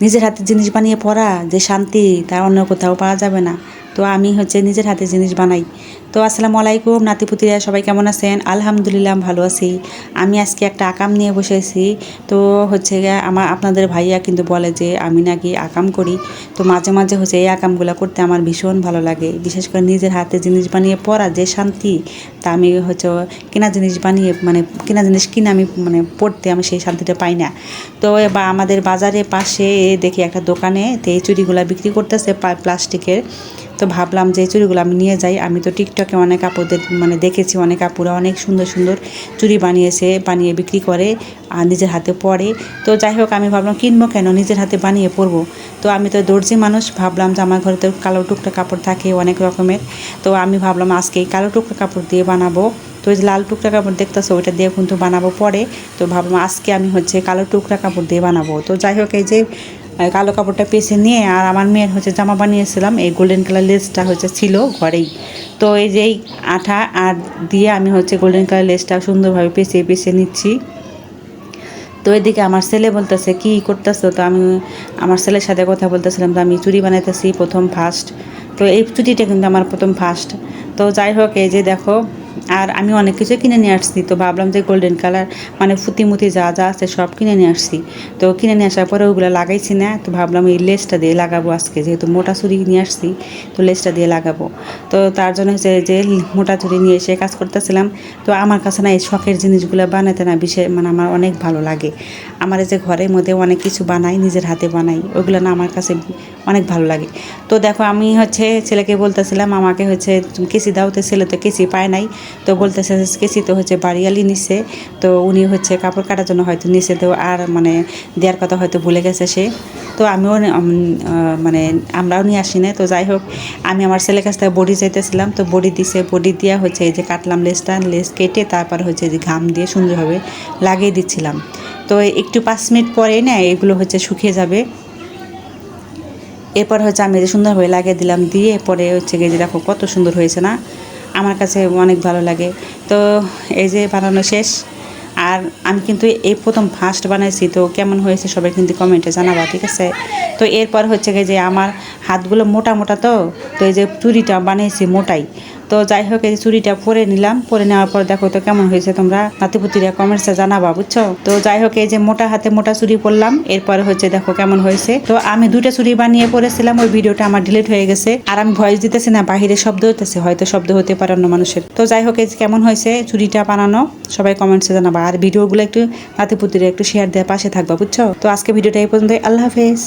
নিজের হাতে জিনিস বানিয়ে পড়া যে শান্তি তা অন্য কোথাও পাওয়া যাবে না। তো আমি হচ্ছে নিজের হাতে জিনিস বানাই। তো আসসালামু আলাইকুম, নাতিপুতিরা সবাই কেমন আছেন? আলহামদুলিল্লাহ ভালো আছি। আমি আজকে একটা আকাম নিয়ে বসেছি তো হচ্ছে আমার, আপনাদের ভাইয়া কিন্তু বলে যে আমি নাকি আকাম করি। তো মাঝে মাঝে হচ্ছে এই আকামগুলো করতে আমার ভীষণ ভালো লাগে। বিশেষ করে নিজের হাতে জিনিস বানিয়ে পড়া যে শান্তি, তা আমি হচ্ছে কেনা জিনিস বানিয়ে মানে কেনা জিনিস কিনে আমি মানে পড়তে আমি সেই শান্তিটা পাই না। তো বা আমাদের বাজারে পাশে দেখি একটা দোকানে, তো এই চুড়িগুলো বিক্রি করতেছে প্লাস্টিকের। তো ভাবলাম যে চুড়িগুলো আমি নিয়ে যাই। আমি তো টিকটকে অনেক আপুদের মানে দেখেছি অনেক আপুরা অনেক সুন্দর সুন্দর চুড়ি বানিয়েছে, বানিয়ে বিক্রি করে, আর নিজের হাতে পরে। তো যাই হোক, আমি ভাবলাম কিনবো কেন? নিজের হাতে বানিয়ে পরবো। তো আমি তো দর্জি মানুষ, ভাবলাম যে আমার ঘরে তো কালো টুকটা কাপড় থাকে অনেক রকমের। তো আমি ভাবলাম আজকে কালো টুকটা কাপড় দিয়ে বানাবো। তো ওই যে লাল টুকরা কাপড় দেখতেছো, ওইটা দিয়ে কিন্তু বানাবো পরে। তো ভাবলাম আজকে আমি হচ্ছে কালো টুকরা কাপড় দিয়ে বানাবো। তো যাই হোক, এই যে কালো কাপড়টা পেছে নিয়ে আর আমার মেয়ের হচ্ছে জামা বানিয়েছিলাম, এই গোল্ডেন কালার লেসটা হচ্ছে ছিল ঘরেই। তো এই যে আঠা আর দিয়ে আমি হচ্ছে গোল্ডেন কালার লেসটা সুন্দরভাবে পেঁচে পেঁচে নিচ্ছি। তো এদিকে আমার ছেলে বলতেছে, কি করতেছো? তো আমি, আমার ছেলের সাথে কথা বলতেছিলাম তো আমি চুড়ি বানাইতেছি প্রথম ফার্স্ট তো এই চুড়িটা কিন্তু আমার প্রথম ফার্স্ট তো যাই হোক, এই যে দেখো আর আমি অনেক কিছু কিনে নিয়ে আসছি। তো ভাবলাম যে গোল্ডেন কালার মানে ফুতিমুতি যা যা আছে সব কিনে নিয়ে আসছি। তো কিনে নিয়ে আসার পরে ওগুলো লাগাইছি না, তো ভাবলাম এই লেসটা দিয়ে লাগাবো আজকে। যেহেতু মোটা চুরি নিয়ে আসছি, তো লেসটা দিয়ে লাগাবো। তো তার জন্য হচ্ছে যে মোটা চুরি নিয়ে এসে কাজ করতেছিলাম। তো আমার কাছে না এই শখের জিনিসগুলো বানাতে না বিশেষ মানে আমার অনেক ভালো লাগে। আমার যে ঘরের মধ্যে অনেক কিছু বানাই, নিজের হাতে বানাই, ওগুলো না আমার কাছে অনেক ভালো লাগে। তো দেখো আমি হচ্ছে ছেলেকে বলতেছিলাম, আমাকে হচ্ছে কেসি দাও তো, ছেলে তো কেসি পায় নাই। তো বলতেছে কেসি তো হচ্ছে বাড়িয়ালি নিছে। তো উনি হচ্ছে কাপড় কাটার জন্য হয়তো নিছে। তো আর মানে দেওয়ার কথা হয়তো ভুলে গেছে সে। তো আমিও মানে আমরাও নিয়ে আসি না তো যাই হোক, আমি আমার ছেলের কাছ থেকে বডি চাইতেছিলাম। তো বডি দিছে, বডি দিয়া হচ্ছে এই যে কাটলাম লেসটা লেস কেটে তারপর হচ্ছে যে ঘাম দিয়ে সুন্দরভাবে লাগিয়ে দিচ্ছিলাম। তো একটু পাঁচ মিনিট পরে না এগুলো হচ্ছে শুকিয়ে যাবে। এরপর হচ্ছে আমি সুন্দরভাবে লাগিয়ে দিলাম। দিয়ে পরে হচ্ছে গিয়ে দেখো কত সুন্দর হয়েছে না? আমার কাছে অনেক ভালো লাগে। তো এই যে বানানো শেষ। আর আমি কিন্তু এই প্রথম ফার্স্ট বানাইছি, তো কেমন হয়েছে সবাই কিন্তু কমেন্টে জানাবা, ঠিক আছে? তো এরপর হচ্ছে যে আমার হাতগুলো মোটা মোটা তো তো এই যে চুরিটা বানিয়েছি মোটাই। তো যাই হোক, এই চুড়িটা পরে নিলাম। পরে নেওয়ার পর দেখো তো কেমন হয়েছে তোমরা। নাতিপুতিরা কমেন্টসে জানাবা, বুঝছ? তো যাই হোক, এই যে মোটা হাতে মোটা চুড়ি পরলাম। এরপরে হচ্ছে দেখো কেমন হয়েছে। তো আমি দুইটা চুড়ি বানিয়ে পরেছিলাম, ওই ভিডিওটা আমার ডিলিট হয়ে গেছে। আর আমি ভয়েস দিতেছি না, বাহিরে শব্দ হইতেছে, হয়তো শব্দ হতে পারে অন্য মানুষের। তো যাই হোক, এই কেমন হয়েছে চুড়িটা বানানো, সবাই কমেন্টসে জানাবা। আর ভিডিওগুলো একটু নাতিপুতিরা একটু শেয়ার দেওয়ার পাশে থাকবা, বুঝছ? তো আজকে ভিডিওটা এই পর্যন্ত আল্লাহ হাফেজ।